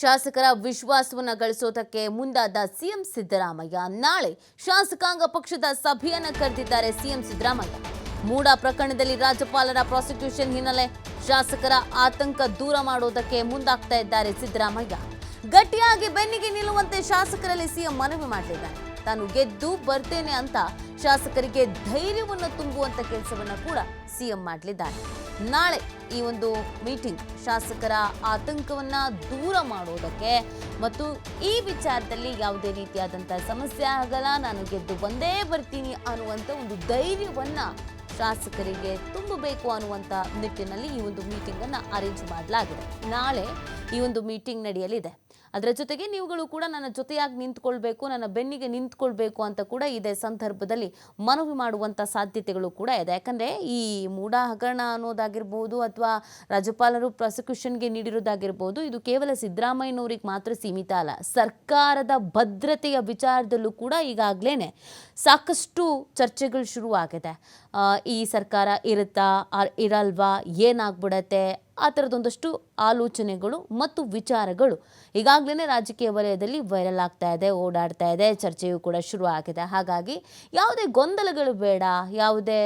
ಶಾಸಕರ ವಿಶ್ವಾಸವನ್ನ ಗಳಿಸೋದಕ್ಕೆ ಮುಂದಾದ ಸಿಎಂ ಸಿದ್ದರಾಮಯ್ಯ ನಾಳೆ ಶಾಸಕಾಂಗ ಪಕ್ಷದ ಸಭೆಯನ್ನ ಕರೆದಿದ್ದಾರೆ ಸಿಎಂ ಸಿದ್ದರಾಮಯ್ಯ. ಮೂಡ ಪ್ರಕರಣದಲ್ಲಿ ರಾಜ್ಯಪಾಲರ ಪ್ರಾಸಿಕ್ಯೂಷನ್ ಹಿನ್ನೆಲೆ ಶಾಸಕರ ಆತಂಕ ದೂರ ಮಾಡೋದಕ್ಕೆ ಮುಂದಾಗ್ತಾ ಇದ್ದಾರೆ ಸಿದ್ದರಾಮಯ್ಯ. ಗಟ್ಟಿಯಾಗಿ ಬೆನ್ನಿಗೆ ನಿಲ್ಲುವಂತೆ ಶಾಸಕರಲ್ಲಿ ಸಿಎಂ ಮನವಿ ಮಾಡಲಿದ್ದಾನೆ ತಾನು ಗೆದ್ದು ಬರ್ತೇನೆ ಅಂತ ಶಾಸಕರಿಗೆ ಧೈರ್ಯವನ್ನು ತುಂಬುವಂತ ಕೆಲಸವನ್ನ ಕೂಡ ಸಿಎಂ ಮಾಡಲಿದ್ದಾರೆ. ನಾಳೆ ಈ ಒಂದು ಮೀಟಿಂಗ್ ಶಾಸಕರ ಆತಂಕವನ್ನ ದೂರ ಮಾಡೋದಕ್ಕೆ ಮತ್ತು ಈ ವಿಚಾರದಲ್ಲಿ ಯಾವುದೇ ರೀತಿಯಾದಂಥ ಸಮಸ್ಯೆ ಆಗಲ್ಲ, ನಾನು ಗೆದ್ದು ಬಂದೇ ಬರ್ತೀನಿ ಅನ್ನುವಂಥ ಒಂದು ಧೈರ್ಯವನ್ನ ಶಾಸಕರಿಗೆ ತುಂಬಬೇಕು ಅನ್ನುವಂಥ ನಿಟ್ಟಿನಲ್ಲಿ ಈ ಒಂದು ಮೀಟಿಂಗ್ ಅನ್ನ ಅರೇಂಜ್ ಮಾಡಲಾಗಿದೆ. ನಾಳೆ ಈ ಒಂದು ಮೀಟಿಂಗ್ ನಡೆಯಲಿದೆ. ಅದರ ಜೊತೆಗೆ ನೀವುಗಳು ಕೂಡ ನನ್ನ ಜೊತೆಯಾಗಿ ನಿಂತ್ಕೊಳ್ಬೇಕು, ನನ್ನ ಬೆನ್ನಿಗೆ ನಿಂತ್ಕೊಳ್ಬೇಕು ಅಂತ ಕೂಡ ಇದೇ ಸಂದರ್ಭದಲ್ಲಿ ಮನವಿ ಮಾಡುವಂಥ ಸಾಧ್ಯತೆಗಳು ಕೂಡ ಇದೆ. ಯಾಕಂದರೆ ಈ ಮೂಢ ಹಗರಣ ಅನ್ನೋದಾಗಿರ್ಬೋದು ಅಥವಾ ರಾಜ್ಯಪಾಲರು ಪ್ರಾಸಿಕ್ಯೂಷನ್ಗೆ ನೀಡಿರೋದಾಗಿರ್ಬೋದು, ಇದು ಕೇವಲ ಸಿದ್ದರಾಮಯ್ಯನವ್ರಿಗೆ ಮಾತ್ರ ಸೀಮಿತ ಅಲ್ಲ, ಸರ್ಕಾರದ ಭದ್ರತೆಯ ವಿಚಾರದಲ್ಲೂ ಕೂಡ ಈಗಾಗಲೇ ಸಾಕಷ್ಟು ಚರ್ಚೆಗಳು ಶುರುವಾಗಿದೆ. ಈ ಸರ್ಕಾರ ಇರುತ್ತಾ ಇರಲ್ವಾ, ಏನಾಗ್ಬಿಡತ್ತೆ ಆ ಥರದೊಂದಷ್ಟು ಆಲೋಚನೆಗಳು ಮತ್ತು ವಿಚಾರಗಳು ಈಗಾಗಲೇ ರಾಜಕೀಯ ವಲಯದಲ್ಲಿ ವೈರಲ್ ಆಗ್ತಾ ಇದೆ, ಓಡಾಡ್ತಾ ಇದೆ, ಚರ್ಚೆಯು ಕೂಡ ಶುರು ಆಗಿದೆ. ಹಾಗಾಗಿ ಯಾವುದೇ ಗೊಂದಲಗಳು ಬೇಡ, ಯಾವುದೇ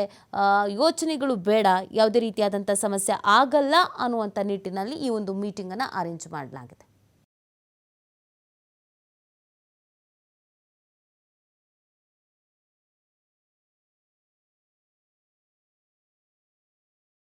ಯೋಚನೆಗಳು ಬೇಡ, ಯಾವುದೇ ರೀತಿಯಾದಂಥ ಸಮಸ್ಯೆ ಆಗಲ್ಲ ಅನ್ನುವಂಥ ನಿಟ್ಟಿನಲ್ಲಿ ಈ ಒಂದು ಮೀಟಿಂಗನ್ನು ಅರೇಂಜ್ ಮಾಡಲಾಗಿದೆ.